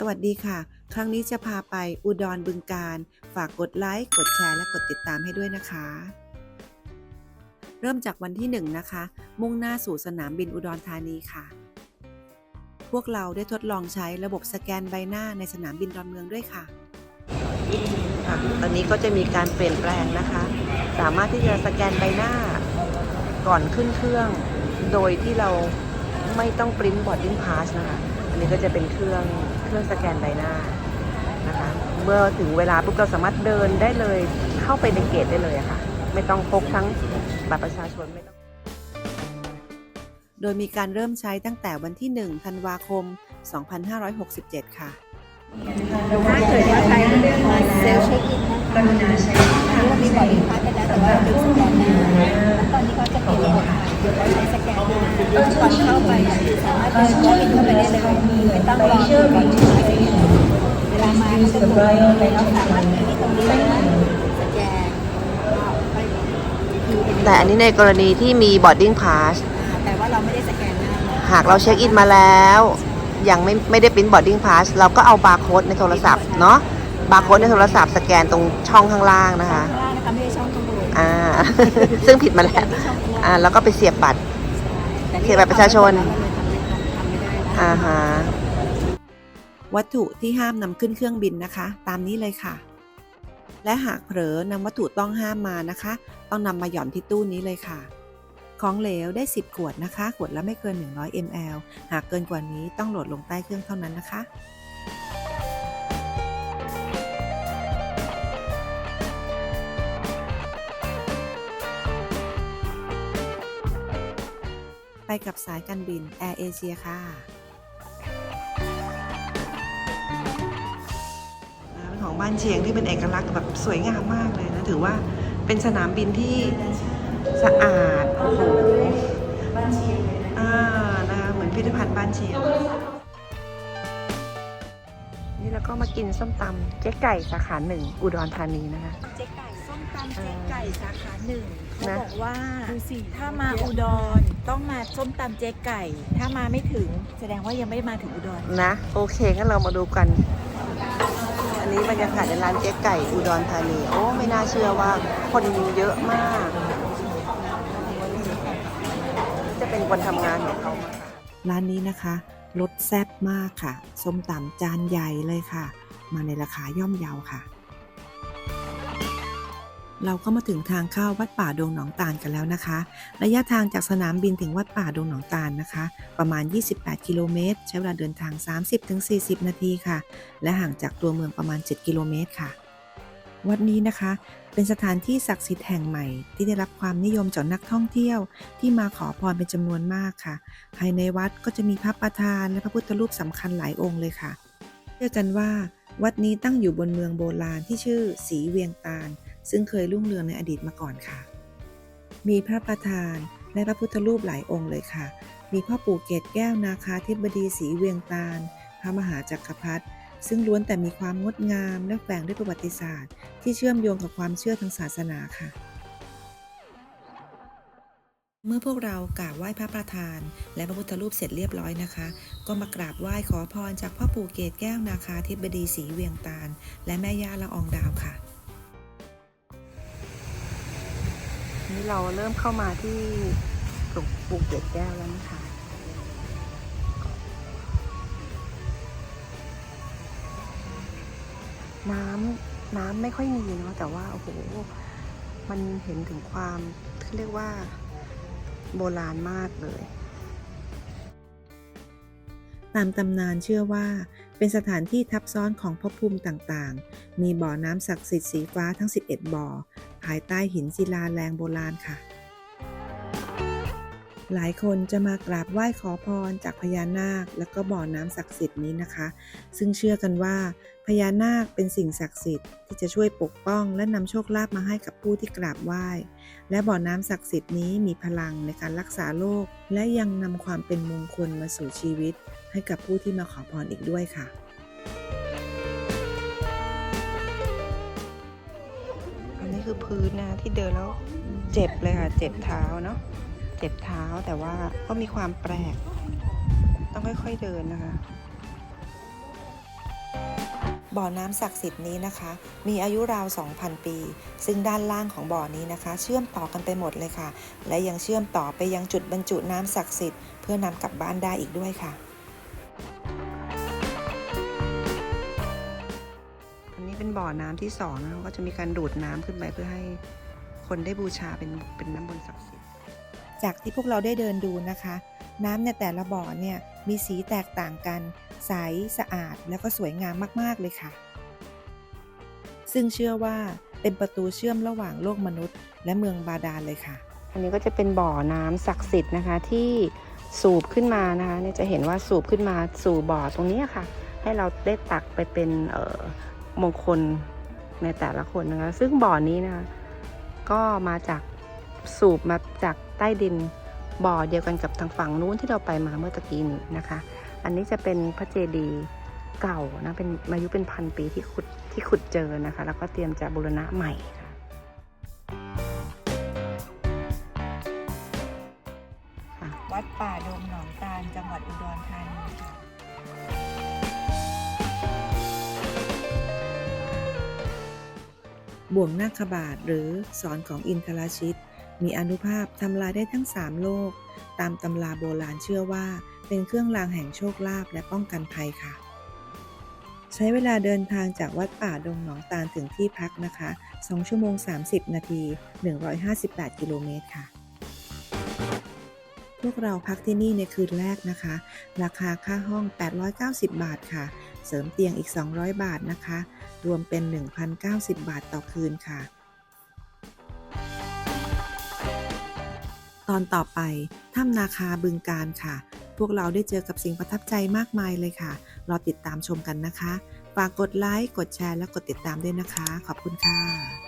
สวัสดีค่ะ ครั้งนี้จะพาไปอุดรบึงการ ฝากกดไลค์ กดแชร์ และกดติดตามให้ด้วยนะคะ เริ่มจากวันที่ 1 นะคะ มุ่งหน้าสู่สนามบินอุดรธานีค่ะ พวกเราได้ทดลองใช้ระบบสแกนใบหน้าในสนามบินดอนเมืองด้วยค่ะ ตอนนี้ก็จะมีการเปลี่ยนแปลงนะคะ สามารถที่จะสแกนใบหน้าก่อนขึ้นเครื่อง โดยที่เราไม่ต้องปริ้นบอร์ดดิ้งพาสนะคะ อันนี้ก็จะเป็นเครื่อง เครื่องสแกนใบหน้านะคะ เมื่อถึงเวลาปุ๊บเราสามารถเดินได้เลยเข้าไปในเกตได้เลยอะค่ะ ไม่ต้องพกทั้งบัตรประชาชนไม่ต้อง โดยมีการเริ่มใช้ตั้งแต่วันที่1ธันวาคม 2567 ค่ะถ้าเกิดว่าใช้เรื่องเซลล์เช็คอินนะคะเรามีบอร์ดดิ้งพาสไปแล้วแต่ว่าเราลืมสแกนหน้าแล้วตอนนี้เขาจะเปลี่ยนค่ะเราใช้สแก นหน้าก่อนเข้าไปอะสามารถเดินเข้าไปเข้าไปได้เลยไม่ต้องรอคิวก่อนที่จะไปเวลามาก็จะกดไปเราสามารถที่ตรงนี้เลยนะสแกนไปดูเป็นแต่อันนี้ในกรณีที่มี boarding pass แต่ว่าเราไม่ได้สแกนหน้าหากเราเช็คอินมาแล้วยังไม่ไม่ได้ปริ้น boarding pass เราก็เอาบาร์โค้ดในโทรศัพท์เนาะบาร์โค้ดในโทรศัพท์สแกนตรงช่องข้างล่างนะคะข้างล่างนะคะไม่ใช่ช่องข้างบนอ่าซึ่งผิดมาแล้วช่องข้างล่างอ่าแล้วก็ไปเสียบบัตร เขียนบัตรประชาชน อ่าฮะวัตถุที่ห้ามนำขึ้นเครื่องบินนะคะ ตามนี้เลยค่ะ และหากเผลอนำวัตถุต้องห้ามมานะคะ ต้องนำมาหย่อนที่ตู้นี้เลยค่ะ ของเหลวได้ 10 ขวดนะคะ ขวดละไม่เกิน 100 ml หากเกินกว่านี้ต้องโหลดลงใต้เครื่องเท่านั้นนะคะ ไปกับสายการบินแอร์เอเชียค่ะเป็นของบ้านเชียงที่เป็นเอกลักษณ์แบบสวยงามมากเลยนะ ถือว่าเป็นสนามบินที่สะอาดโอ้โหอ่านะคะเหมือนพิพิธภัณฑ์บ้านเชียงนี่แล้วก็มากินส้มตำเจ๊ไก่สาขาหนึ่งอุดรธานีนะคะเจ๊ไก่ ส้มตำเจ๊ไก่สาขาหนึ่งเขานะ บอกว่าถ้ามาอุดรต้องมาส้มตำเจ๊ไก่ ถ้ามาไม่ถึงแสดงว่ายังไม่ได้มาถึงอุดรนะ โอเคงั้นเรามาดูกัน อันนี้บรรยากาศในร้านเจ๊ไก่อุดรธานีโอ้ไม่น่าเชื่อว่าคนเยอะมาก จะเป็นวันทำงานของเขาร้านนี้นะคะรสแซ่บมากค่ะ ส้มตำจานใหญ่เลยค่ะ มาในราคาย่อมเยาค่ะ เราก็มาถึงทางเข้าวัดป่าดงหนองตาลกันแล้วนะคะ ระยะทางจากสนามบินถึงวัดป่าดงหนองตาลนะคะ ประมาณ 28 กิโลเมตร ใช้เวลาเดินทาง 30-40 นาทีค่ะ และห่างจากตัวเมืองประมาณ 7 กิโลเมตรค่ะ วัดนี้นะคะ เป็นสถานที่ศักดิ์สิทธิ์แห่งใหม่ ที่ได้รับความนิยมจากนักท่องเที่ยว ที่มาขอพรเป็นจำนวนมากค่ะ ภายในวัดก็จะมีพระประธานและพระพุทธรูปสำคัญหลายองค์เลยค่ะเชื่อกันว่า วัดนี้ตั้งอยู่บนเมืองโบราณที่ชื่อศรีเวียงตาล ซึ่งเคยรุ่งเรืองในอดีตมาก่อนค่ะ มีพระประธานและพระพุทธรูปหลายองค์เลยค่ะ มีพ่อปู่เกตแก้วนาคาธิบดีศรีเวียงตาล พระมหาจักรพรรดิซึ่งล้วนแต่มีความงดงามและแฝงด้วยประวัติศาสตร์ ที่เชื่อมโยงกับความเชื่อทางศาสนาค่ะ เมื่อพวกเรากราบไหว้พระประธาน และพระพุทธรูปเสร็จเรียบร้อยนะคะ ก็มากราบไหว้ขอพรจากพ่อปู่เกตแก้วนาคาธิบดีศรีเวียงตาล และแม่ย่าละอองดาวค่ะ นี่เราเริ่มเข้ามาที่หลวงปู่เกตแก้วแล้วนะคะน้ำน้ำไม่ค่อยมีเนาะแต่ว่าโอ้โหมันเห็นถึงความที่เรียกว่าโบราณมากเลย ตามตำนานเชื่อว่าเป็นสถานที่ทับซ้อนของภพภูมิต่างๆ มีบ่อน้ำศักดิ์สิทธิ์สีฟ้าทั้ง 11 บ่อ ภายใต้หินศิลาแรงโบราณค่ะ หลายคนจะมากราบไหว้ขอพรจากพญานาค และก็บ่อน้ำศักดิ์สิทธิ์นี้นะคะ ซึ่งเชื่อกันว่าพญานาคเป็นสิ่งศักดิ์สิทธิ์ที่จะช่วยปกป้องและนำโชคลาภมาให้กับผู้ที่กราบไหว้ และบ่อน้ำศักดิ์สิทธิ์นี้มีพลังในการรักษาโรคและยังนำความเป็นมงคลมาสู่ชีวิต ให้กับผู้ที่มาขอพรอีกด้วยค่ะ คือพื้นนะที่เดินแล้วเจ็บเลยค่ะ เจ็บเท้าเนาะเจ็บเท้าแต่ว่าก็มีความแปลก ต้องค่อยๆเดินนะคะบ่อน้ำศักดิ์สิทธิ์นี้นะคะ มีอายุราว 2,000 ปี ซึ่งด้านล่างของบ่อนี้นะคะ เชื่อมต่อกันไปหมดเลยค่ะ และยังเชื่อมต่อไปยังจุดบรรจุน้ำศักดิ์สิทธิ์เพื่อนำกลับบ้านได้อีกด้วยค่ะ เป็นบ่อน้ำที่สองนะก็จะมีการดูดน้ำขึ้นไปเพื่อให้คนได้บูชาเป็นเป็นน้ำมนต์ศักดิ์สิทธิ์จากที่พวกเราได้เดินดูนะคะ น้ำในแต่ละบ่อเนี่ยมีสีแตกต่างกัน ใสสะอาดแล้วก็สวยงามมากๆเลยค่ะ ซึ่งเชื่อว่าเป็นประตูเชื่อมระหว่างโลกมนุษย์ และเมืองบาดาลเลยค่ะ อันนี้ก็จะเป็นบ่อน้ำศักดิ์สิทธิ์นะคะที่สูบขึ้นมานะคะเนี่ยจะเห็นว่าสูบขึ้นมาสู่บ่อตรงนี้ค่ะ ให้เราได้ตักไปเป็นเอ่อ มงคลในแต่ละคนนะคะ ซึ่งบ่อนี้นะคะ ก็มาจากสูบมาจากใต้ดินบ่อเดียวกันกับทางฝั่งนู้นที่เราไปมาเมื่อตะกี้นี้นะคะ อันนี้จะเป็นพระเจดีย์เก่านะเป็นอายุเป็นพันปีที่ขุดที่ขุดเจอนะคะ แล้วก็เตรียมจะบูรณะใหม่ค่ะวัดป่าดงหนองตาลจังหวัดอุดรธานีค่ะ บ่วงนาคบาทหรือสอนของอินทรชิต มีอนุภาพทำลายได้ทั้ง 3 โลก ตามตำราโบราณเชื่อว่า เป็นเครื่องรางแห่งโชคลาภและป้องกันภัยค่ะ ใช้เวลาเดินทางจากวัดป่าดงหนองตาลถึงที่พักนะคะ 2 ชั่วโมง 30 นาที 158 กิโลเมตรค่ะ วกเราพักที่นี่ในคืนแรกนะคะ ราคาค่าห้อง 890 บาทค่ะ เสริมเตียงอีก 200 บาทนะคะ รวมเป็น 1,090 บาทต่อคืนค่ะ ตอนต่อไปถ้ำนาคาบึงการค่ะ พวกเราได้เจอกับสิ่งประทับใจมากมายเลยค่ะ รอติดตามชมกันนะคะ ฝากกดไลค์ กดแชร์ และกดติดตามด้วยนะคะ ขอบคุณค่ะ